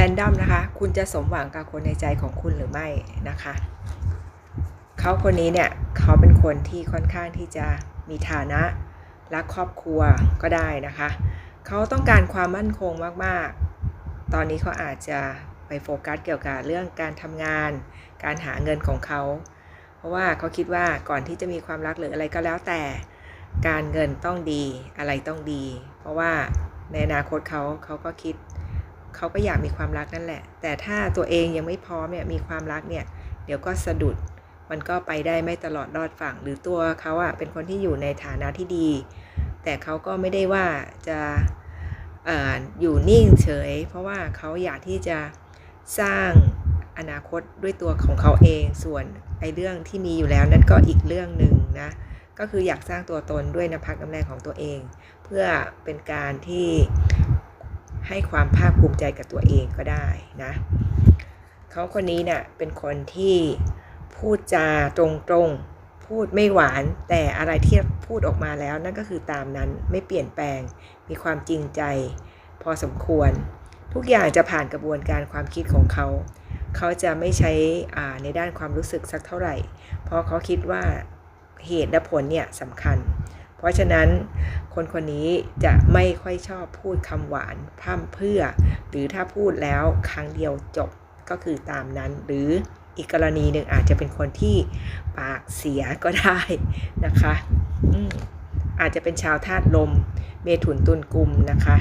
รนดอมนะคะ คุณจะสมหวังกับคนในใจของคุณหรือไม่นะคะ เขาคนนี้เนี่ยเขาเป็นคนที่ค่อนข้างที่จะมีฐานะรักครอบครัวก็ได้นะคะ เขาต้องการความมั่นคงมากๆ ตอนนี้เขาอาจจะไปโฟกัสเกี่ยวกับเรื่องการทำงาน การหาเงินของเขา เพราะว่าเขาคิดว่าก่อนที่จะมีความรักหรืออะไรก็แล้วแต่ การเงินต้องดีอะไรต้องดี เพราะว่าในอนาคตเขาเขาก็คิด เขาก็อยากมีความรักนั่นแหละ แต่ถ้าตัวเองยังไม่พร้อมเนี่ยมีความรักเนี่ยเดี๋ยวก็สะดุดมันก็ไปได้ไม่ตลอดรอดฝั่งหรือตัวเขาอะเป็นคนที่อยู่ในฐานะที่ดี แต่เขาก็ไม่ได้ว่าจะอออยู่นิ่งเฉย เพราะว่าเขาอยากที่จะสร้างอนาคตด้วยตัวของเขาเอง ส่วนไอ้เรื่องที่มีอยู่แล้วนั่นก็อีกเรื่องหนึ่งนะ ก็คืออยากสร้างตัวตนด้วยน้ำพักน้ำแรงของตัวเอง เพื่อเป็นการที่ ให้ความภาคภูมิใจกับตัวเองก็ได้นะเขาคนนี้เนี่ยเป็นคนที่พูดจาตรงๆ พูดไม่หวานแต่อะไรที่พูดออกมาแล้วนั่นก็คือตามนั้นไม่เปลี่ยนแปลง มีความจริงใจ พอสมควร ทุกอย่างจะผ่านกระบวนการความคิดของเขาเขาจะไม่ใช้อ่ในด้านความรู้สึกสักเท่าไหร่ เพราะเขาคิดว่าเหตุและผลเนี่ยสำคัญ เพราะฉะนั้นคนคนนี้จะไม่ค่อยชอบพูดคำหวานพร่ำเพื่อ หรือถ้าพูดแล้วครั้งเดียวจบก็คือตามนั้น หรืออีกกรณีหนึ่งอาจจะเป็นคนที่ปากเสียก็ได้นะคะอืมอาจจะเป็นชาวธาตุลม เมถุนตุลกุมนะคะ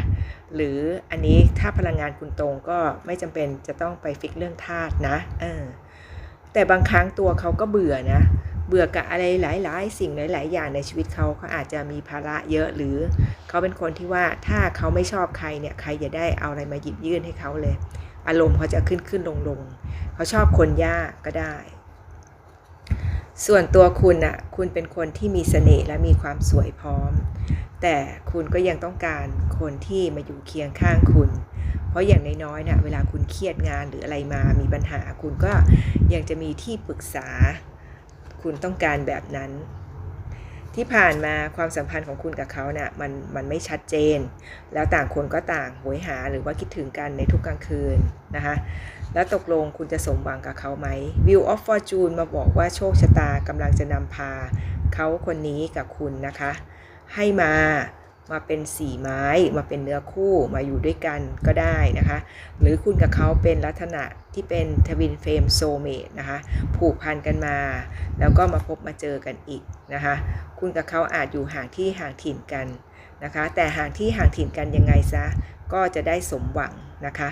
หรืออันนี้ถ้าพลังงานคุณตรงก็ไม่จำเป็นจะต้องไปฟิกเรื่องธาตุนะเออแต่บางครั้งตัวเขาก็เบื่อนะ เบื่อกับอะไรหลาย ๆ สิ่งหลาย ๆ อย่างในชีวิตเขาเขาอาจจะมีภาระเยอะหรือเขาเป็นคนที่ว่าถ้าเขาไม่ชอบใครเนี่ยใครจะได้เอาอะไรมาหยิบยื่นให้เขาเลย อารมณ์เขาจะขึ้นขึ้นลงลงเขาชอบคนยากก็ได้ ส่วนตัวคุณน่ะคุณเป็นคนที่มีเสน่ห์และมีความสวยพร้อม แต่คุณก็ยังต้องการคนที่มาอยู่เคียงข้างคุณเพราะอย่างน้อยๆนี่ยเวลาคุณเครียดงานหรืออะไรมามีปัญหาคุณก็ยังจะมีที่ปรึกษา คุณต้องการแบบนั้น ที่ผ่านมาความสัมพันธ์ของคุณกับเขาเนี่ยมันมันไม่ชัดเจน แล้วต่างคนก็ต่างโหยหาหรือว่าคิดถึงกันในทุกกลางคืนนะคะแล้วตกลงคุณจะสมหวังกับเขาไหม View of Fortune มาบอกว่าโชคชะตากำลังจะนำพาเขาคนนี้กับคุณนะคะ ให้มา มาเป็นสี่ไม้มาเป็นเนื้อคู่มาอยู่ด้วยกันก็ได้นะคะ หรือคุณกับเขาเป็นลักษณะที่เป็นทวินเฟรมโซเมตนะคะผูกพันกันมา แล้วก็มาพบมาเจอกันอีกนะคะ คุณกับเขาอาจอยู่ห่างที่ห่างถิ่นกันนะคะ แต่ห่างที่ห่างถิ่นกันยังไงซะก็จะได้สมหวังนะคะ